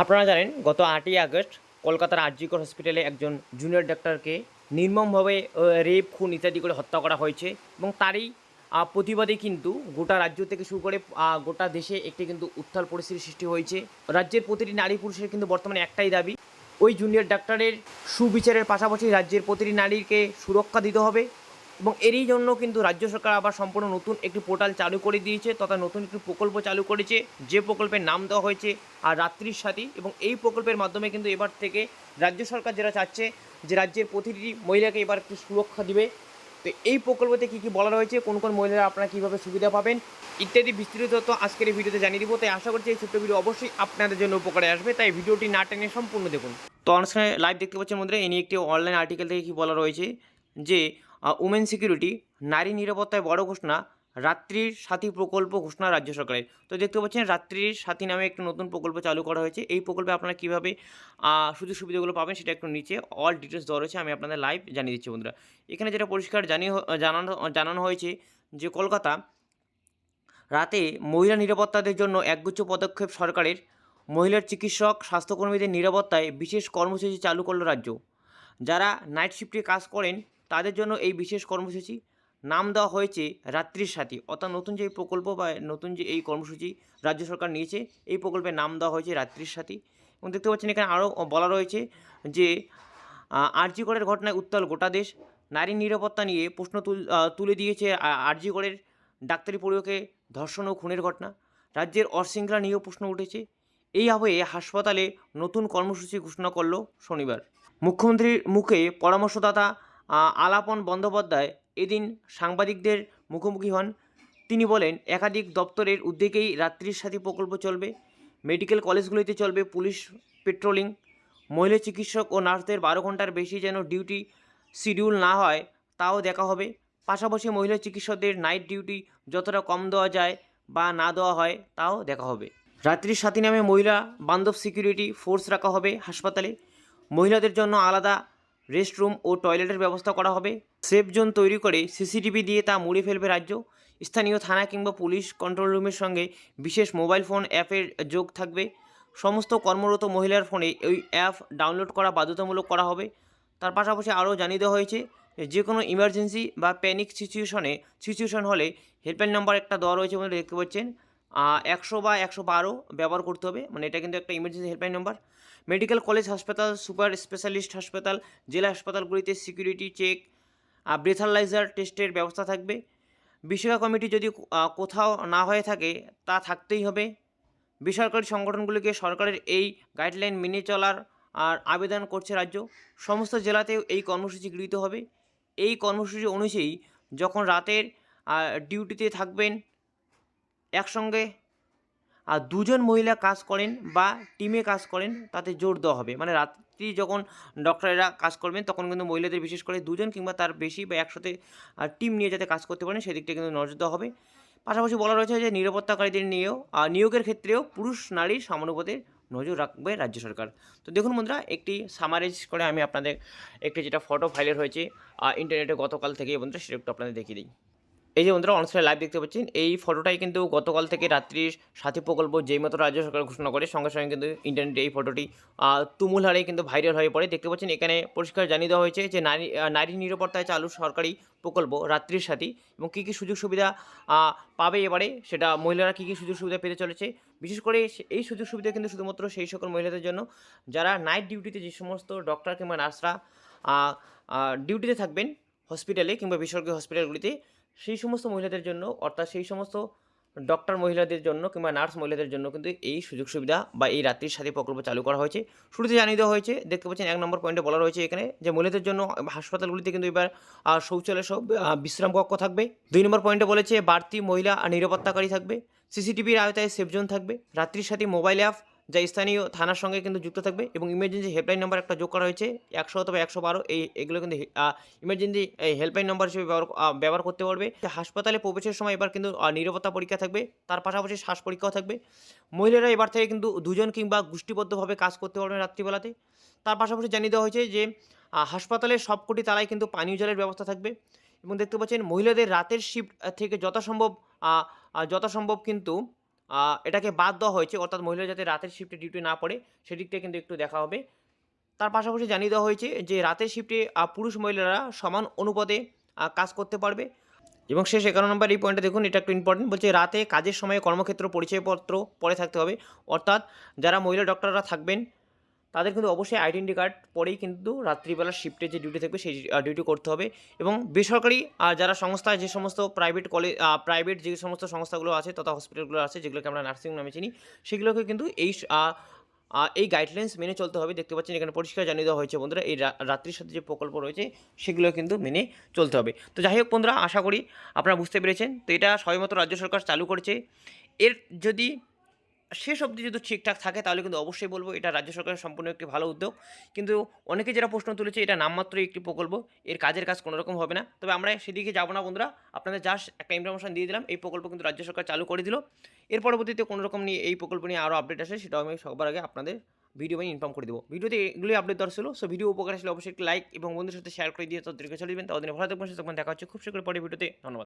আপনারা জানেন, গত আটই আগস্ট কলকাতার আরজিকর হসপিটালে একজন জুনিয়র ডাক্তারকে নির্মমভাবে রেপ, খুন ইত্যাদি করে হত্যা করা হয়েছে এবং তারই প্রতিবাদে কিন্তু গোটা রাজ্য থেকে শুরু করে গোটা দেশে একটি কিন্তু উত্তাল পরিস্থিতির সৃষ্টি হয়েছে। রাজ্যের প্রতিটি নারী পুরুষের কিন্তু বর্তমানে একটাই দাবি, ওই জুনিয়র ডাক্তারের সুবিচারের পাশাপাশি রাজ্যের প্রতিটি নারীকে সুরক্ষা দিতে হবে। এবং এরই জন্য কিন্তু রাজ্য সরকার আবার সম্পূর্ণ নতুন একটি পোর্টাল চালু করে দিয়েছে তথা নতুন একটি প্রকল্প চালু করেছে, যে প্রকল্পের নাম দেওয়া হয়েছে আর রাত্রির সাথী এবং এই প্রকল্পের মাধ্যমে কিন্তু এবার থেকে রাজ্য সরকার যেটা চাচ্ছে যে রাজ্যের প্রতিটি মহিলাকে এবার একটু সুরক্ষা দিবে। তো এই প্রকল্পতে কী কী বলা রয়েছে, কোন কোন মহিলারা আপনারা কীভাবে সুবিধা পাবেন ইত্যাদি বিস্তৃত তথ্য আজকের এই ভিডিওতে জানিয়ে দিব। তাই আশা করছি এই ছোট্ট ভিডিও অবশ্যই আপনাদের জন্য উপকারে আসবে। তাই ভিডিওটি না টেনে সম্পূর্ণ দেখুন। তো অনুষ্ঠানে লাইভ দেখতে পাচ্ছেন মধ্যে এই নিয়ে একটি অনলাইন আর্টিকেল থেকে কী বলা রয়েছে যে উমেন সিকিউরিটি নারী নিরাপত্তায় বড় ঘোষণা, রাত্রির সাথী প্রকল্প ঘোষণা রাজ্য সরকারের। তো দেখতে পাচ্ছেন, রাত্রির সাথী নামে একটি নতুন প্রকল্প চালু করা হয়েছে। এই প্রকল্পে আপনারা কীভাবে সুযোগ সুবিধাগুলো পাবেন সেটা একটু নিচে অল ডিটেলস দেওয়া রয়েছে, আমি আপনাদের লাইভ জানিয়ে দিচ্ছি বন্ধুরা। এখানে যেটা পরিষ্কার জানিয়ে জানানো জানানো হয়েছে যে কলকাতা রাতে মহিলা নিরাপত্তাদের জন্য একগুচ্ছ পদক্ষেপ সরকারের। মহিলার চিকিৎসক, স্বাস্থ্যকর্মীদের নিরাপত্তায় বিশেষ কর্মসূচি চালু করল রাজ্য। যারা নাইট শিফটে কাজ করেন তাদের জন্য এই বিশেষ কর্মসূচি। নাম দেওয়া হয়েছে রাত্রির সাথী। অর্থাৎ নতুন যে প্রকল্প বা নতুন যে এই কর্মসূচি রাজ্য সরকার নিয়েছে, এই প্রকল্পের নাম দেওয়া হয়েছে রাত্রির সাথী। এবং দেখতে পাচ্ছেন এখানে আরও বলা রয়েছে যে আরজিকরের ঘটনায় উত্তাল গোটা দেশ। নারী নিরাপত্তা নিয়ে প্রশ্ন তুল দিয়েছে আরজিকরের ডাক্তারি পড়ুয়াকে ধর্ষণ ও খুনের ঘটনা। রাজ্যের অশৃঙ্খলা নিয়েও প্রশ্ন উঠেছে। এই আবহে হাসপাতালে নতুন কর্মসূচি ঘোষণা করল শনিবার। মুখ্যমন্ত্রীর মুখে পরামর্শদাতা আলাপন বন্দ্যোপাধ্যায় এদিন সাংবাদিকদের মুখোমুখি হন। তিনি বলেন, একাধিক দপ্তরের উদ্যোগেই রাত্রির সাথী প্রকল্প চলবে, মেডিকেল কলেজগুলিতে চলবে পুলিশ পেট্রোলিং, মহিলা চিকিৎসক ও নার্সদের বারো ঘণ্টার বেশি যেন ডিউটি শিডিউল না হয়, তাও দেখা হবে। পাশাপাশি মহিলা চিকিৎসকদের নাইট ডিউটি যতটা কম দেওয়া যায় বা না দেওয়া হয়, তাও দেখা হবে। রাত্রির সাথী নামে মহিলা বান্ধব সিকিউরিটি ফোর্স রাখা হবে হাসপাতালে। মহিলাদের জন্য আলাদা রেস্টরুম ও টয়লেটের ব্যবস্থা করা হবে। সেফ জোন তৈরি করে সিসিটিভি দিয়ে তা মুড়ে ফেলবে রাজ্য। স্থানীয় থানা কিংবা পুলিশ কন্ট্রোল রুমের সঙ্গে বিশেষ মোবাইল ফোন অ্যাপের যোগ থাকবে। সমস্ত কর্মরত মহিলার ফোনে ওই অ্যাপ ডাউনলোড করা বাধ্যতামূলক করা হবে। তার পাশাপাশি আরও জানিয়ে দেওয়া হয়েছে, যে কোনো ইমার্জেন্সি বা প্যানিক সিচুয়েশনে, সিচুয়েশন হলে হেল্পলাইন নাম্বার একটা দেওয়া রয়েছে বলে দেখতে পাচ্ছেন। একশো বা একশো বারো ব্যবহার করতে হবে। মানে এটা কিন্তু একটা emergency helpline number. Medical college হাসপাতাল, সুপার স্পেশালিস্ট হাসপাতাল, জেলা হাসপাতালগুলিতে সিকিউরিটি চেক আর ব্রেথালাইজার টেস্টের ব্যবস্থা থাকবে। বিষয়া কমিটি যদি কোথাও না হয়ে থাকে, তা থাকতেই হবে। বেসরকারি সংগঠনগুলিকে সরকারের এই গাইডলাইন মেনে চলার আর আবেদন করছে রাজ্য। সমস্ত জেলাতেও এই কর্মসূচি গৃহীত হবে। এই কর্মসূচি অনুযায়ী যখন রাতের ডিউটিতে থাকবেন, একসঙ্গে আর দুজন মহিলা কাজ করেন বা টিমে কাজ করেন, তাতে জোর দেওয়া হবে। মানে রাত্রি যখন ডক্টরেরা কাজ করবেন, তখন কিন্তু মহিলাদের বিশেষ করে দুজন কিংবা তার বেশি বা একসাথে টিম নিয়ে যাতে কাজ করতে পারেন সেদিকটা কিন্তু নজর দেওয়া হবে। পাশাপাশি বলা রয়েছে যে নিরাপত্তাকারীদের নিয়েও নিয়োগের ক্ষেত্রেও পুরুষ নারীর সমানুপাতের নজর রাখবে রাজ্য সরকার। তো দেখুন বন্ধুরা, একটি সামারাইজ করে আমি আপনাদের, একটি যেটা ফটো ফাইলের হয়েছে ইন্টারনেটে গতকাল থেকে বন্ধুরা, সেটা একটু আপনাদের দেখিয়ে দিই। এই যে বন্ধুরা অনুষ্ঠানে লাইভ দেখতে পাচ্ছেন। এই ফটোটাই কিন্তু গতকাল থেকে রাত্রির সাথী প্রকল্প যেই মতো রাজ্য সরকার ঘোষণা করে, সঙ্গে সঙ্গে কিন্তু ইন্টারনেটে এই ফটোটি তুমুল হারে কিন্তু ভাইরাল হয়ে পড়ে। দেখতে পাচ্ছেন, এখানে পরিষ্কার জানিয়ে দেওয়া হয়েছে যে নারী নারী নিরাপত্তায় চালু সরকারি প্রকল্প রাত্রির সাথী এবং কী কী সুযোগ সুবিধা পাবে এবারে, সেটা মহিলারা কী কী সুযোগ সুবিধা পেতে চলেছে। বিশেষ করে এই সুযোগ সুবিধা কিন্তু শুধুমাত্র সেই সকল মহিলাদের জন্য, যারা নাইট ডিউটিতে যে সমস্ত ডক্টর কিংবা নার্সরা ডিউটিতে থাকবেন হসপিটালে কিংবা বেসরকারি হসপিটালগুলিতে সেই সমস্ত মহিলাদের জন্য, অর্থাৎ সেই সমস্ত ডক্টর মহিলাদের জন্য কিংবা নার্স মহিলাদের জন্য কিন্তু এই সুযোগ সুবিধা বা এই রাত্রির সাথে প্রকল্প চালু করা হয়েছে। শুরুতে জানিয়ে দেওয়া হয়েছে, দেখতে পাচ্ছেন এক নম্বর পয়েন্টে বলা রয়েছে এখানে যে মহিলাদের জন্য হাসপাতালগুলিতে কিন্তু এবার শৌচালয় সব বিশ্রাম কক্ষ থাকবে। দুই নম্বর পয়েন্টে বলেছে বাড়তি মহিলা নিরাপত্তাকারী থাকবে সিসিটিভির আওতায় সেফ জোন থাকবে, রাত্রির সাথে মোবাইল অ্যাপ যা স্থানীয় থানার সঙ্গে কিন্তু যুক্ত থাকবে এবং ইমার্জেন্সি হেল্পলাইন নাম্বার একটা যোগ করা হয়েছে, একশো অথবা একশো বারো, এই এগুলো কিন্তু ইমার্জেন্সি হেল্পলাইন নাম্বার হিসেবে ব্যবহার ব্যবহার করতে পারবে। হাসপাতালে প্রবেশের সময় এবার কিন্তু নিরাপত্তা পরীক্ষা থাকবে, তার পাশাপাশি শ্বাস পরীক্ষাও থাকবে। মহিলারা এবার থেকে কিন্তু দুজন কিংবা গোষ্ঠীবদ্ধভাবে কাজ করতে পারবে রাত্রিবেলাতে। তার পাশাপাশি জানিয়ে দেওয়া হয়েছে যে হাসপাতালের সবকটি তালায় কিন্তু পানীয় জলের ব্যবস্থা থাকবে এবং দেখতে পাচ্ছেন মহিলাদের রাতের শিফট থেকে যথাসম্ভব যথাসম্ভব কিন্তু এটাকে বাদ দেওয়া হয়েছে, অর্থাৎ মহিলা যাতে রাতের শিফটে ডিউটি না পড়ে সেদিকটা কিন্তু একটু দেখা হবে। তার পাশাপাশি জানিয়ে দেওয়া হয়েছে যে, রাতের শিফটে পুরুষ মহিলারা সমান অনুপাতে কাজ করতে পারবে। এবং শেষ এগারো নম্বর এই পয়েন্টটা দেখুন, এটা একটু ইম্পর্টেন্ট বলছে, রাতে কাজের সময় কর্মক্ষেত্র পরিচয়পত্র পরে থাকতে হবে। অর্থাৎ যারা মহিলা ডক্টররা থাকবেন তাদের কিন্তু অবশ্যই আইডেন্টি কার্ড পরেই কিন্তু রাত্রিবেলা শিফটে যে ডিউটি থাকবে সেই ডিউটি করতে হবে এবং বেসরকারি যারা সংস্থা যে সমস্ত প্রাইভেট কলেজ প্রাইভেট যে সমস্ত সংস্থাগুলো আছে তথা হসপিটালগুলো আছে যেগুলোকে আমরা নার্সিং নামে চিনি, সেগুলোকে কিন্তু এই এই গাইডলাইন্স মেনে চলতে হবে। দেখতে পাচ্ছেন এখানে পরিষ্কার জানিয়ে দেওয়া হয়েছে বন্ধুরা, এই রাত্রির সাথে যে প্রকল্প রয়েছে সেগুলো কিন্তু মেনে চলতে হবে। তো যাই হোক বন্ধুরা, আশা করি আপনারা বুঝতে পেরেছেন। তো এটা সবেমাত্র রাজ্য সরকার চালু করেছে। এর যদি শেষ অবধি যদি ঠিকঠাক থাকে, তাহলে কিন্তু অবশ্যই বলব এটা রাজ্য সরকারের সম্পূর্ণ একটি ভালো উদ্যোগ। কিন্তু অনেকে যারা প্রশ্ন তুলেছে, এটা নামমাত্র একটি প্রকল্প, এর কাজের কাজ কোনো রকম হবে না। তবে আমরা সেদিকে যাব না বন্ধুরা, আপনাদের জাস্ট একটা ইনফরমেশন দিয়ে দিলাম, এই প্রকল্প কিন্তু রাজ্য সরকার চালু করে দিল। এর পরবর্তীতে কোনো রকম নিয়ে এই প্রকল্প নিয়ে আরও আপডেট আসে, সেটাও আমি সবার আগে আপনাদের ভিডিও বানিয়ে ইনফর্ম করে দেবো। ভিডিওতে এগুলি আপডেট দরকার ছিল সো ভিডিও উপকার আসলে অবশ্যই একটি লাইক এবং বন্ধুদের সাথে শেয়ার করে দিয়ে তাদেরকে চলে যাবেন। তাদের ভালো থাকবেন, সুস্থ। দেখা হচ্ছে খুব শীঘ্রই পরে ভিডিওতে ধন্যবাদ।